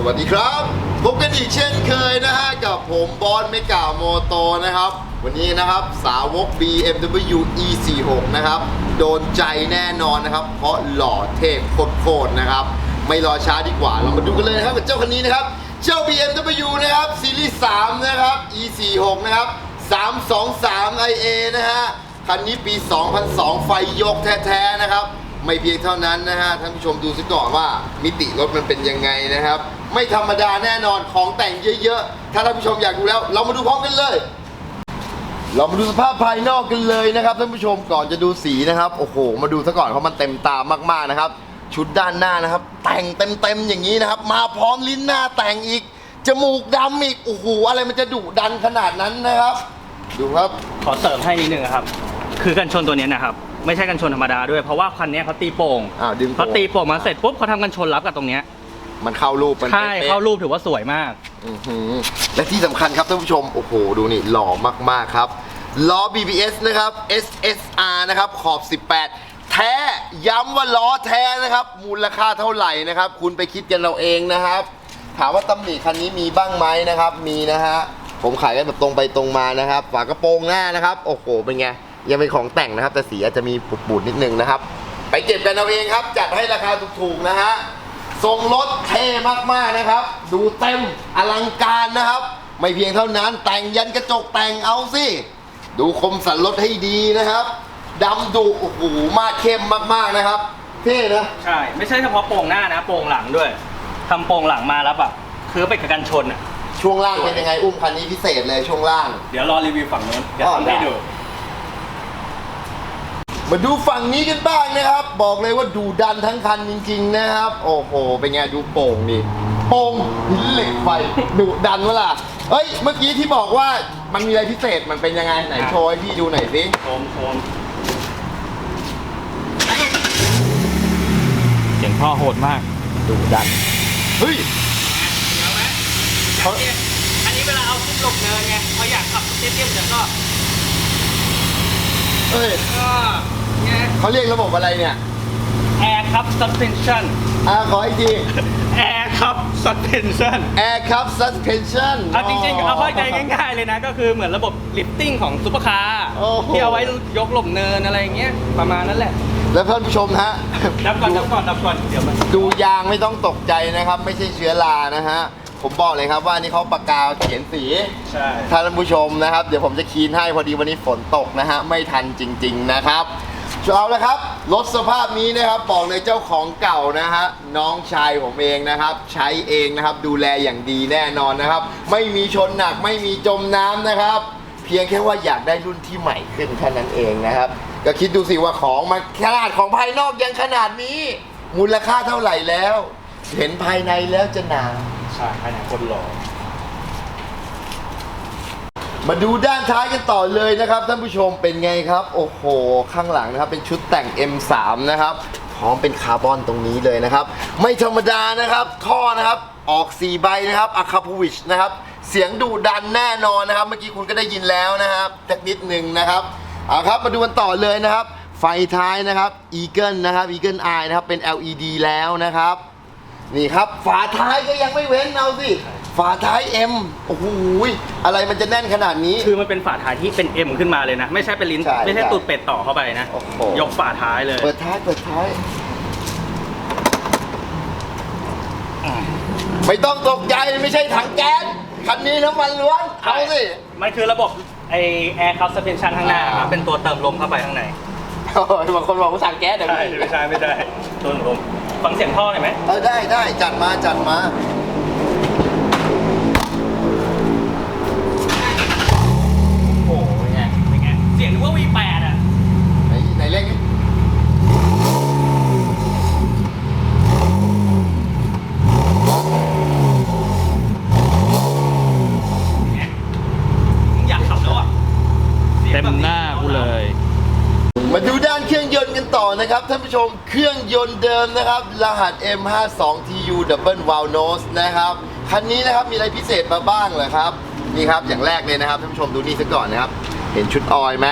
สวัสดีครับพบกันอีกเช่นเคยนะฮะกับผมบอสเมกาโมโตนะครับ วันนี้นะครับสาวก BMW E46 นะครับโดนใจแน่นอนนะครับ เพราะหล่อเท่โคตรๆนะครับ ไม่รอช้าดีกว่าเรามาดูกันเลยนะครับกับเจ้าคันนี้นะครับ เจ้า BMW นะครับซีรีส์3นะครับ E46 นะครับ 323 IA นะฮะคันนี้ปี 2002 ไฟยกแท้ๆนะครับ ไม่เพียงเท่านั้นนะฮะท่านผู้ชมดูซิก่อนว่ามิติรถมันเป็นยังไงนะครับ ไม่ธรรมดาแน่นอนของแต่งเยอะๆ ถ้าท่านผู้ชมอยากดูแล้ว เรามาดูพร้อมกันเลย เรามาดูสภาพภายนอกกันเลยนะครับท่านผู้ชมก่อนจะดูสีนะครับโอ้โห มาดูซะก่อนเพราะมันเต็มตามากๆนะครับ ชุดด้านหน้านะครับ แต่งเต็มๆอย่างนี้นะครับ มาพร้อมลิ้นหน้าแต่งอีกจมูกดำอีกโอ้โหอะไรมันจะดุดันขนาดนั้นนะครับ ดูครับ ขอเสริมให้นิดนึงครับ คือกันชนตัวเนี้ยนะครับ ไม่ใช่กันชนธรรมดาด้วยเพราะว่าคันเนี้ยเขาตีโป่งอ่าดึงโป่งเขาตีโป่งมาเสร็จปุ๊บเขาทำกันชนรับกับตรงเนี้ยมันเข้ารูปมันใช่ป๊ะๆเข้ารูปถือว่าสวยมาก อื้อหือและที่สำคัญครับท่านผู้ชม โอ้โห ดูนี่หล่อมาก ๆ ครับ ล้อ BBS นะครับ SSR นะครับ ขอบ 18 แท้ย้ำว่าล้อแท้นะครับ มูลค่าเท่าไหร่นะครับ คุณไปคิดกันเราเองนะครับ ถามว่าตำหนิคันนี้มีบ้างไหมนะครับ มีนะฮะ ผมขายกันแบบตรงไปตรงมานะครับ ฝากระโปรงหน้านะครับ โอ้โห เป็นไง ยังเป็นของแต่งนะครับ แต่สีอาจจะมีปูดๆนิดนึงนะครับ ไปเก็บกันเอาเองครับ จัดให้ราคาถูกๆนะฮะทรงรถเท่มากๆนะครับ ดูเต็มอลังการนะครับ ไม่เพียงเท่านั้นแต่งยันกระจกแต่งเอาสิดูคมสันรถให้ดีนะครับดำดุโอ้โหมาดเข้มมากๆนะครับเท่นะใช่ ไม่ใช่เฉพาะโป่งหน้านะโป่งหลังด้วยทำโป่งหลังมาแล้วแบบคือไปกับกันชนอะช่วงล่างเป็นยังไงอุ้มคันนี้พิเศษเลยช่วงล่าง เดี๋ยวรอรีวิวฝั่งนู้นเดี๋ยวอ๋อทำให้ได้ดู มาดูฝั่งนี้กันบ้างนะครับ บอกเลยว่าดูดันทั้งคันจริง ๆ นะครับ โอ้โห เป็นไงดูโป่งนี่โป่งหินเหล็กไฟดุดันเวล่ะเฮ้ย เมื่อกี้ที่บอกว่ามันมีอะไรพิเศษมันเป็นยังไงไหนโชว์ให้พี่ดูหน่อยสิโชมโชมเสียงพ่อโหดมาก ดุดัน เฮ้ยเดี๋ยวไหมเขาอันนี้เวลาเอาขึ้นหลบเนินไงพออยากขับเตี้ยๆเดี๋ยวก็เอ้ย ก็ไง เขาเรียกระบบอะไรเนี่ย Air Cup Suspension อ่าขออีกที Air Cup Suspension Air Cup Suspension เอาจริงๆเอาเข้าใจง่ายๆเลยนะ ก็คือเหมือนระบบลิฟติ้งของซุปเปอร์คาร์โอ้โห ที่เอาไว้ยกหลบเนินอะไรอย่างเงี้ยประมาณนั้นแหละแล้วท่านผู้ชมฮะ ดับก่อนดับก่อนดับก่อนเดี๋ยวมันดูยางไม่ต้องตกใจนะครับ ไม่ใช่เชื้อรานะฮะ ผมบอกเลยครับว่านี่เขาปากกาเขียนสี ใช่ถ้าท่านผู้ชมนะครับ เดี๋ยวผมจะคีนให้พอดีวันนี้ฝนตกนะฮะ ไม่ทันจริง ๆ นะครับ เอาละครับรถสภาพนี้นะครับบอกเลยเจ้าของเก่านะฮะน้องชายผมเองนะครับ ใช้เองนะครับดูแลอย่างดีแน่นอนนะครับ ไม่มีชนหนักไม่มีจมน้ำนะครับ เพียงแค่ว่าอยากได้รุ่นที่ใหม่ขึ้นแค่นั้นเองนะครับ ก็คิดดูสิว่าของมาขนาดของภายนอกยังขนาดนี้ มูลค่าเท่าไหร่แล้ว เห็นภายในแล้วจะหนาว ใช่ภายในคนหล่อ มาดูด้านท้ายกันต่อเลยนะครับท่านผู้ชมเป็นไงครับ โอ้โห ข้างหลังนะครับเป็นชุดแต่ง M3 นะครับพร้อมเป็นคาร์บอนตรงนี้เลยนะครับ ไม่ธรรมดานะครับ ท่อนะครับออก 4 ใบนะครับอะคาพูวิชนะครับ เสียงดุดันแน่นอนนะครับ เมื่อกี้คุณก็ได้ยินแล้วนะครับสักนิดหนึ่งนะครับเอาครับมาดูกันต่อเลยนะครับ ไฟท้ายนะครับ Eagle นะครับ Eagle Eye นะครับเป็น LED แล้วนะครับ นี่ครับฝาท้ายก็ยังไม่เว้นเอาสิ ฝาท้าย M โอ้โหอะไรมันจะแน่นขนาดนี้ คือมันเป็นฝาท้ายที่เป็น M ขึ้นมาเลยนะ ไม่ใช่เป็นลิ้น ใช่ไม่ใช่ใช่ตูดเป็ดต่อเข้าไปนะ โอ้โห ยกฝาท้ายเลย เปิดท้ายเปิดท้ายไม่ต้องตกใจไม่ใช่ถังแก๊สคันนี้น้ำมันล้วนเอาสิ มันคือระบบไอแอร์คัสเปนชันข้างหน้าครับอ่าเป็นตัวเติมลมเข้าไปข้างใน โอ้ยบางคนบอกว่าถังแก๊สเดี๋ยวใช่ไม่ใช่ไม่ใช่ตัวลมฟังเสียงท่อหน่อยไหม เออได้ได้จัดมาจัดมา โอ้โหเป็นไงเป็นไงเสียงนึกว่า V8 อะ ไหนไหนเล่นดิ อยากขับแล้วอะสียง เต็ม แบบ หน้ากูเลย มาดูด้านเครื่องยนต์กันต่อนะครับท่านผู้ชมเครื่องยนต์เดิมนะครับ รหัส M52TU Double Valve Nose นะครับคันนี้นะครับมีอะไรพิเศษมาบ้างเหรอครับนี่ครับอย่างแรกเลยนะครับท่านผู้ชมดูนี่ซะก่อนนะครับ เห็นชุดออยล์ไหม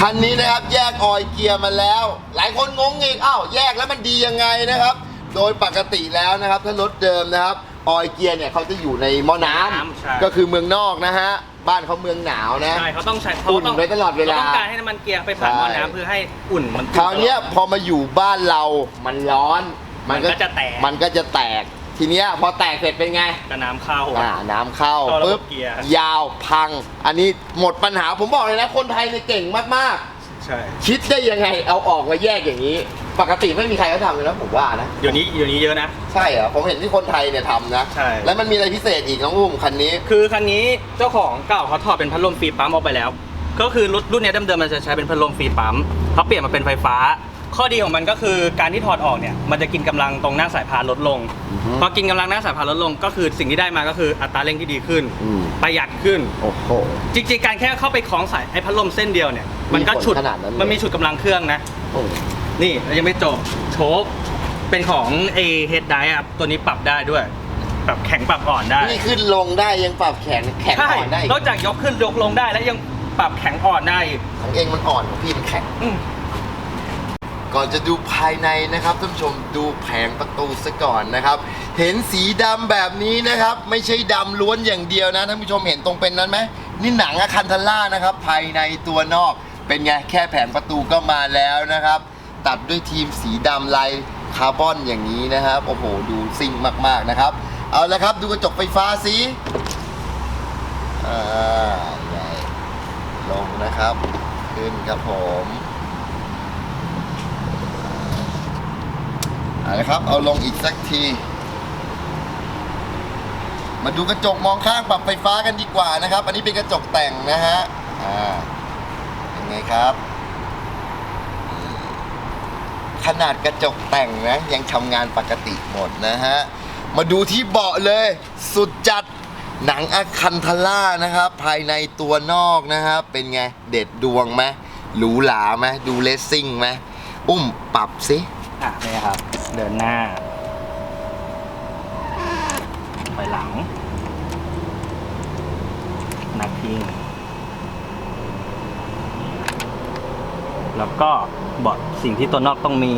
คันนี้นะครับแยกออยล์เกียร์มาแล้ว หลายคนงงอีกอ้าวแยกแล้วมันดียังไงนะครับ โดยปกติแล้วนะครับถ้ารถเดิมนะครับออยล์เกียร์เนี่ยเขาจะอยู่ในหม้อน้ำก็คือเมืองนอกนะฮะ บ้านเขาเมืองหนาวนะ ใช่เขาต้องใช้เขาอุ่นต้องไว้ตลอดเวลาขต้องการให้น้ำมันเกียร์ไปผ่านหม้อใช่ น้ำเพื่อให้อุ่นมันคราวเนี้ยพอมาอยู่บ้านเรา มันร้อน มันก็จะแตกมันก็จะแตก ทีเนี้ยพอแตกเสร็จเป็นไง กระน้ำเข้า อ่าน้ำเข้าเข้าระบบปุ๊บเกียร์ ยาวพัง อันนี้หมดปัญหาผมบอกเลยนะ คนไทยเนี่ยเก่งมากใช่ ๆ คิดได้ยังไงเอาออกมาแยกอย่างนี้ ปกติไม่มีใครเขาทำเลยนะผมว่านะ เดี๋ยวนี้เดี๋ยวนี้เยอะนะ ใช่เหรอผมเห็นที่คนไทยเนี่ยทำนะใช่ แล้วมันมีอะไรพิเศษอีกน้องอุ้มคันนี้ คือคันนี้เจ้าของเก่าเขาถอดเป็นพัดลมฟรีปั๊มออกไปแล้ว ก็คือรถรุ่นเนี้ยเดิมๆมันจะใช้เป็นพัดลมฟรีปั๊มเขาเปลี่ยนมาเป็นไฟฟ้า ข้อดีของมันก็คือการที่ถอดออกเนี่ยมันจะกินกำลังตรงหน้าสายพานลดลงอือฮึ พอกินกำลังหน้าสายพานลดลง ก็คือสิ่งที่ได้มาก็คืออัตราเร่งที่ดีขึ้น อืมประหยัดขึ้น โอ้โห จริงๆ การแค่เข้าไปคล้องสายไอ้พัดลมเส้นเดียวเนี่ยมันก็ฉุดมีผลขนาดนั้นเลย มันมีฉุดกำลังเครื่องนะ โอ้ นี่แล้วยังไม่จบโชคเป็นของไอเฮดไดอะตัวนี้ปรับได้ด้วย ปรับแข็งปรับอ่อนได้นี่ขึ้นลงได้ยังปรับแขนแข็งใช่อ่อนได้อีกนอกจากยกขึ้นยกลงได้แล้วยังปรับแข็งอ่อนได้อีกของเองมันอ่อนของพี่มันแข็ง อืมก่อนจะดูภายในนะครับท่านผู้ชมดูแผงประตูซะก่อนนะครับ เห็นสีดำแบบนี้นะครับ ไม่ใช่ดำล้วนอย่างเดียวนะท่านผู้ชมเห็นตรงเป็นนั้นไหมนี่หนังอะคันทล่านะครับ ภายในตัวนอกเป็นไงแค่แผงประตูก็มาแล้วนะครับ ตัดด้วยทีมสีดำลายคาร์บอนอย่างนี้นะครับ โอ้โห ดูซิ่งมากๆนะครับ เอาละครับดูกระจกไฟฟ้าสิอ่าไงลงนะครับ ขึ้นครับผมเอาละครับ เอาลงอีกสักที มาดูกระจกมองข้างปรับไฟฟ้ากันดีกว่านะครับ อันนี้เป็นกระจกแต่งนะฮะ อ่า เป็นไงครับ ขนาดกระจกแต่งนะยังทำงานปกติหมดนะฮะ มาดูที่เบาะเลย สุดจัดหนังอะคันทล่านะครับ ภายในตัวนอกนะครับ เป็นไง เด็ดดวงไหมหรูหราไหมดูเลสซิ่งไหมอุ้มปรับสิอะนี่ครับ เดินหน้าไปหลัง นักพิง แล้วก็บอดสิ่งที่ตัวนอกต้องมี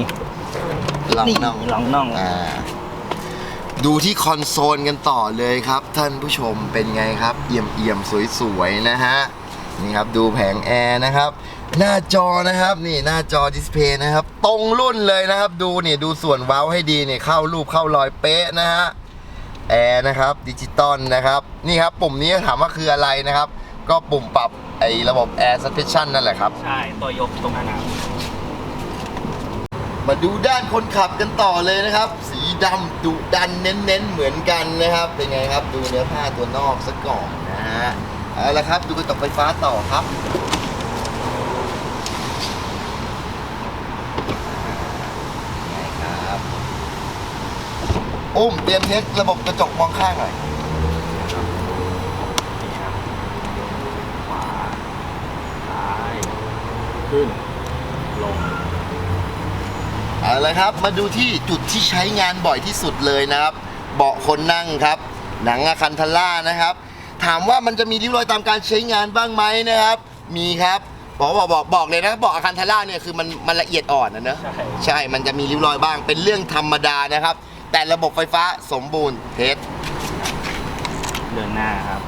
หลังนี่น่องหลังน่อง อ่าดูที่คอนโซลกันต่อเลยครับ ท่านผู้ชมเป็นไงครับเอี่ยมเอี่ยมๆสวยๆนะฮะนี่ครับดูแผงแอร์นะครับ หน้าจอนะครับนี่หน้าจอดิสเพย์นะครับ ตรงรุ่นเลยนะครับ ดูนี่ดูส่วนเว้าให้ดีนี่เข้ารูปเข้ารอยเป๊ะนะฮะแอร์นะครับดิจิตอลนะครับ นี่ครับปุ่มนี้ถามว่าคืออะไรนะครับ ก็ปุ่มปรับไอ้ระบบ Air Suspension นั่นแหละครับ ใช่ตัวยกตรงนั้นนะมาดูด้านคนขับกันต่อเลยนะครับ สีดำดุดันเน้นๆ เหมือนกันนะครับ เป็นไงครับดูเนื้อผ้าตัวนอกซะก่อนนะฮะเอาละครับ ดูกระจกไฟฟ้าต่อครับไงครับอุ้มเตรียมเทสระบบกระจกมองข้างหน่อย ขวาซ้าย ขึ้น ลง เอาละครับ มาดูที่จุดที่ใช้งานบ่อยที่สุดเลยนะครับ เบาะคนนั่งครับ หนังอะคันทาร่านะครับ ถามว่ามันจะมีริ้วรอยตามการใช้งานบ้างไหมนะครับ มีครับบอกบอกบอกบอกเลยนะเบาะอะคันทาร่าเนี่ยคือมันมันละเอียดอ่อนนะเนอะใช่ ใช่ มันจะมีริ้วรอยบ้าง เป็นเรื่องธรรมดานะครับ แต่ระบบไฟฟ้าสมบูรณ์เทส เดินหน้าครับ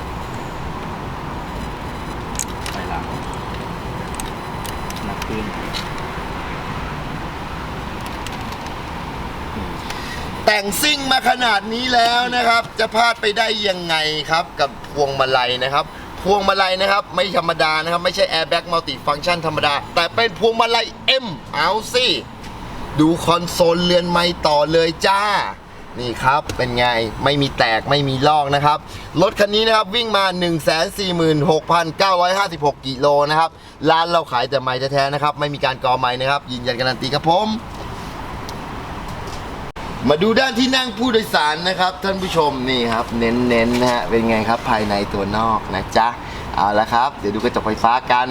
ไปหลังึ้นแต่งซิ่งมาขนาดนี้แล้วนะครับ จะพลาดไปได้ยังไงครับกับพวงมาลัยนะครับ พวงมาลัยนะครับ ไม่ธรรมดานะครับ ไม่ใช่ Airbag Multi Function ธรรมดา แต่เป็นพวงมาลัย M เอาสิดูคอนโซลเรือนไม้ต่อเลยจ้า นี่ครับ เป็นไง ไม่มีแตกไม่มีลอกนะครับ รถคันนี้นะครับวิ่งมา 146,956 กิโลนะครับ ร้านเราขายแต่ไม้แท้ๆนะครับ ไม่มีการกอไม้นะครับ ยืนยันการันตีครับผม มาดูด้านที่นั่งผู้โดยสารนะครับ ท่านผู้ชมนี่ครับ เน้นๆนะฮะ เป็นไงครับภายในตัวนอกนะจ๊ะ เอาละครับ เดี๋ยวดูกระจกไฟฟ้ากัน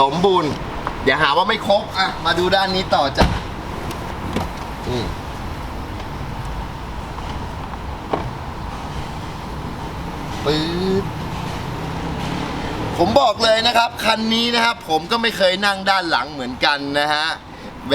สมบูรณ์อย่าหาว่าไม่ครบอะมาดูด้านนี้ต่อจ้ะอืมปื๊ดผมบอกเลยนะครับคันนี้นะครับ ผมก็ไม่เคยนั่งด้านหลังเหมือนกันนะฮะ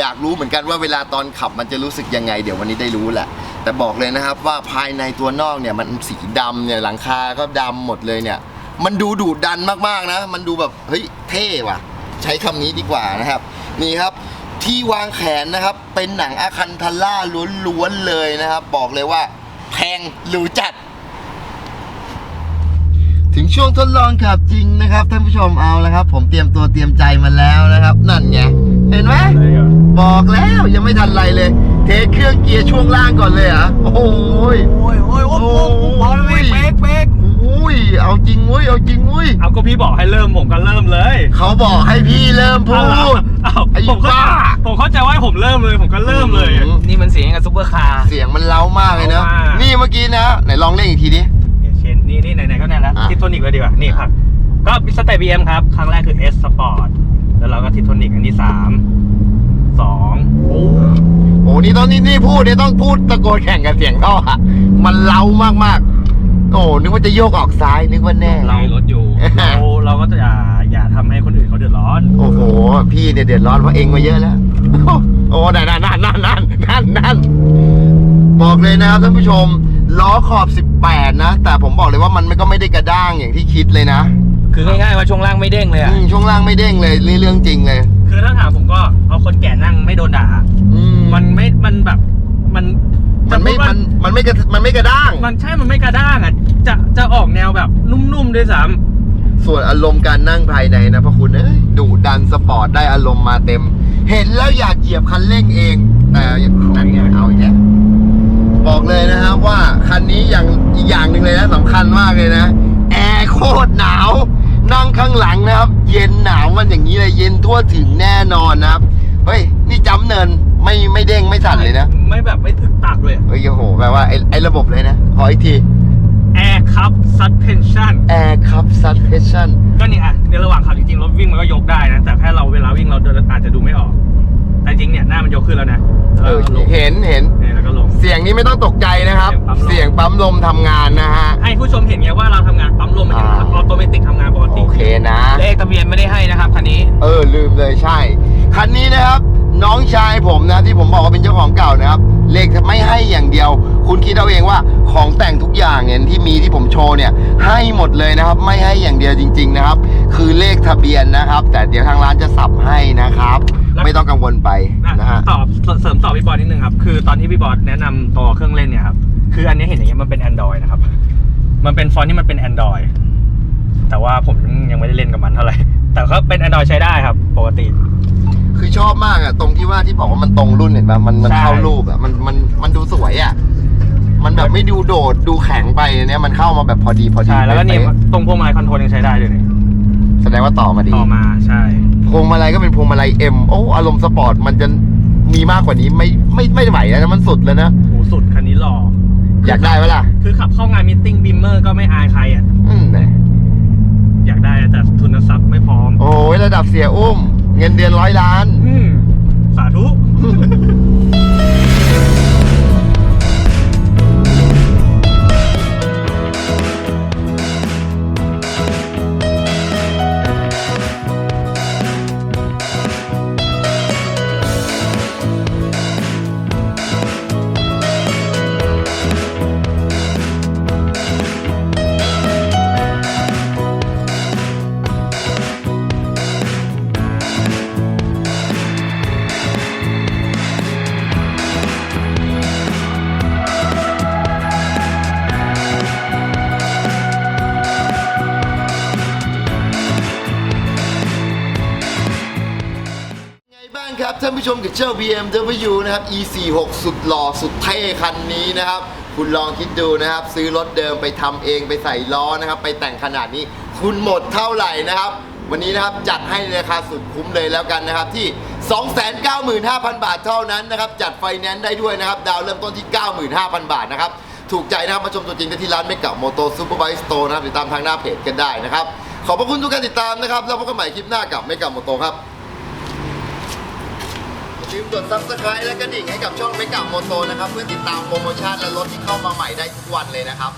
อยากรู้เหมือนกันว่าเวลาตอนขับมันจะรู้สึกยังไง เดี๋ยววันนี้ได้รู้แหละ แต่บอกเลยนะครับว่าภายในตัวนอกเนี่ยมันสีดำเนี่ยหลังคาก็ดำหมดเลยเนี่ย มันดูดุดันมากๆนะ มันดูแบบเฮ้ยเท่ว่ะ ใช้คำนี้ดีกว่านะครับ นี่ครับที่วางแขนนะครับ เป็นหนังอาคันทาร่าล้วนๆเลยนะครับ บอกเลยว่า แพงหรูจัด ถึงช่วงทดลองขับจริงนะครับท่านผู้ชมเอาแล้วครับ ผมเตรียมตัวเตรียมใจมาแล้วนะครับ นั่นไงเห็นไหมบอกแล้วยังไม่ทันไรเลย เทเครื่องเกียร์ช่วงล่างก่อนเลยเหรอะโอ้โหยโอ้ยโอ้ยโอ้ยโอ้ยเบกเบรกเบรก อุ้ย เอาจริงเว้ย เอาจริงเว้ย เอาก็พี่บอกให้เริ่มผมก็เริ่มเลยเขาบอกให้พี่เริ่มพูเอาเหรอดเอาไอ้ผมเข้าบ้า ผมเข้าใจว่าให้ผมเริ่มเลย ผมก็เริ่มเลย อืม นี่มันเสียงกับซุปเปอร์คาร์เสียงมันเล้ามากเลยนะ เล้ามาก นี่เมื่อกี้นะ ไหนลองเล่นอีกทีดิเนี่ยเช่นนี่นี่ไหนๆก็แน่แล้วอะ ทิปโทนิกเลยดีกว่า นี่ครับ ก็สเตปบีเอ็มครับ ครั้งแรกคือ S Sport แล้วเราก็ทิปโทนิกอันที่สามสองโอ้โอ้นี่ต้องนี่นี่พูดเนี่ยต้องพูดตะโกนแข่งกับเสียงท่ออะมันเล้ามากๆ โอ้นึกว่าจะโยกออกซ้ายนึกว่าแน่ เรารถอยู่ เราเราก็จะอย่าอย่าทำให้คนอื่นเขาเดือดร้อน โอ้โห พี่เนี่ยเดือดร้อนเพราะเองมาเยอะแล้ว โอ้นั่นนั่นนั่นนั่นนั่นนั่นนั่นบอกเลยนะครับท่านผู้ชม ล้อขอบ 18 นะ แต่ผมบอกเลยว่ามันก็ไม่ได้กระด้างอย่างที่คิดเลยนะคือง่ายๆว่าช่วงล่างไม่เด้งเลยอะอืมช่วงล่างไม่เด้งเลยนี่เรื่องจริงเลย คือถ้าถามผมก็เอาคนแก่นั่งไม่โดนด่า อืม มันไม่ มันแบบ มัน มันไม่จะพูดว่ามันมันไม่กระมันไม่กระด้าง มันใช่มันไม่กระด้างอะจะจะออกแนวแบบนุ่มๆด้วยซ้ส่วนอารมณ์การนั่งภายในนะพระคุณเอ้ยดุดันสปอร์ตได้อารมณ์มาเต็ม เห็นแล้วอยากเหยียบคันเร่งเองแต่นั่นไงเอาอีกแล้วบอกเลยนะครับว่าคันนี้อย่างอีกอย่างหนึ่งเลยนะสำคัญมากเลยนะแอร์โคตรหนาว นั่งข้างหลังนะครับ เย็นหนาวมันอย่างนี้เลยเย็นทั่วถึงแน่นอนนะครับ เฮ้ย นี่จำเนิน ไม่ไม่เด้งไม่ำสั่นเลยนะไม่แบบไม่ถึกตักเลยเฮ้ยโอ้โหแปลว่าไอ้ไอ้ระบบเลยนะ ขออีกที Air Cup Suspension Air Cup Suspension ก็นี่อะในระหว่างขับจริงๆรถวิ่งมันก็ยกได้นะ แต่แค่เราเวลาวิ่งเราเดินอาจจะดูไม่ออก แต่จริงเนี่ยหน้ามันยกขึ้นแล้วนะเออแล้วก็ลงเห็นเห็นเนี่ยแล้วก็ลงเสียงนี้ไม่ต้องตกใจนะครับ เสีเสียยงงปั๊ปั๊มมลลมมทำงานนะฮะให้ผู้ชมเห็นไงว่าเราทำงานปั๊มลมมันยังอ่าออโตเมติกทำงานปกติโอเคนะเลขทะเบียนไม่ได้ให้นะครับคันนี้ เออลืมเลยใช่คันนี้นะครับ น้องชายผมนะที่ผมบอกว่าเป็นเจ้าของเก่านะครับเลขไม่ให้อย่างเดียว คุณคิดเอาเองว่าของแต่งทุกอย่างเนี่ยที่มีที่ผมโชว์เนี่ย ให้หมดเลยนะครับ ไม่ให้อย่างเดียวจริง ๆนะครับ คือเลขทะเบียนนะครับ แต่เดี๋ยวทางร้านจะสับให้นะครับ ไม่ต้องกังวลไปอะนะฮะตอบเสริมตอบพี่บอลนิดนึงครับคือตอนที่พี่บอลแนะนำตัวเครื่องเล่นเนี่ยครับคืออันนี้เห็นอย่างเงี้ยมันเป็น Android นะครับมันเป็นฟอนต์ที่มันเป็น Android แต่ว่าผมยังไม่ได้เล่นกับมันเท่าไหร่แต่ก็เป็น Android ใช้ได้ครับ ปกติ คือชอบมากอะตรงที่ว่าที่บอกว่ามันตรงรุ่นเห็นปะมันมันใช่ เข้ารูปอะมันมันมันดูสวยอะมันแบบไม่ดูโดดดูแข็งไปเนี่ยมันเข้ามาแบบพอดีพอดีใช่แล้วก็นี่เป๊ะตรงพวงมาลัยคอนโทรลยังใช้ได้เลยนี่แสดงว่าต่อมาดี ต่อมาใช่พวงมาลัยก็เป็นพวงมาลัยเอ็มโอ้อารมณ์สปอร์ตมันจะมีมากกว่านี้ไม่ไม่ไม่ไหวแล้วนะมันสุดแล้วนะ โหสุดคันนี้หล่ออยากได้ไหมล่ะ คือขับเข้างานมิทติ้งบิมเมอร์ก็ไม่อายใครอะอืมเนี่ยโอ้ยระดับเสียอุ้ม เงินเดือนร้อยล้าน อืม มกับเจ้า BMW นะครับ E46 สุดหล่อสุดเท่คันนี้นะครับ คุณลองคิดดูนะครับ ซื้อรถเดิมไปทำเองไปใส่ล้อนะครับ ไปแต่งขนาดนี้ คุณหมดเท่าไหร่นะครับ วันนี้นะครับจัดให้ในราคาสุดคุ้มเลยแล้วกันนะครับที่ 295,000 บาทเท่านั้นนะครับ จัดไฟแนนซ์ได้ด้วยนะครับ ดาวเริ่มต้นที่ 95,000 บาทนะครับ ถูกใจนะครับมาชมตัวจริงได้ที่ร้านเมกะโมโตซูเปอร์ไบค์สโตร์นะครับติดตามทางหน้าเพจกันได้นะครับขอบพระคุณทุกการติดตามนะครับแล้วพบกันใหม่คลิปหน้ากับเมกะโมโตครับ ลืมกด subscribe และกระดิ่งให้กับช่องเมกะโมโตนะครับ เพื่อติดตามโปรโมชั่นและรถที่เข้ามาใหม่ได้ทุกวันเลยนะครับ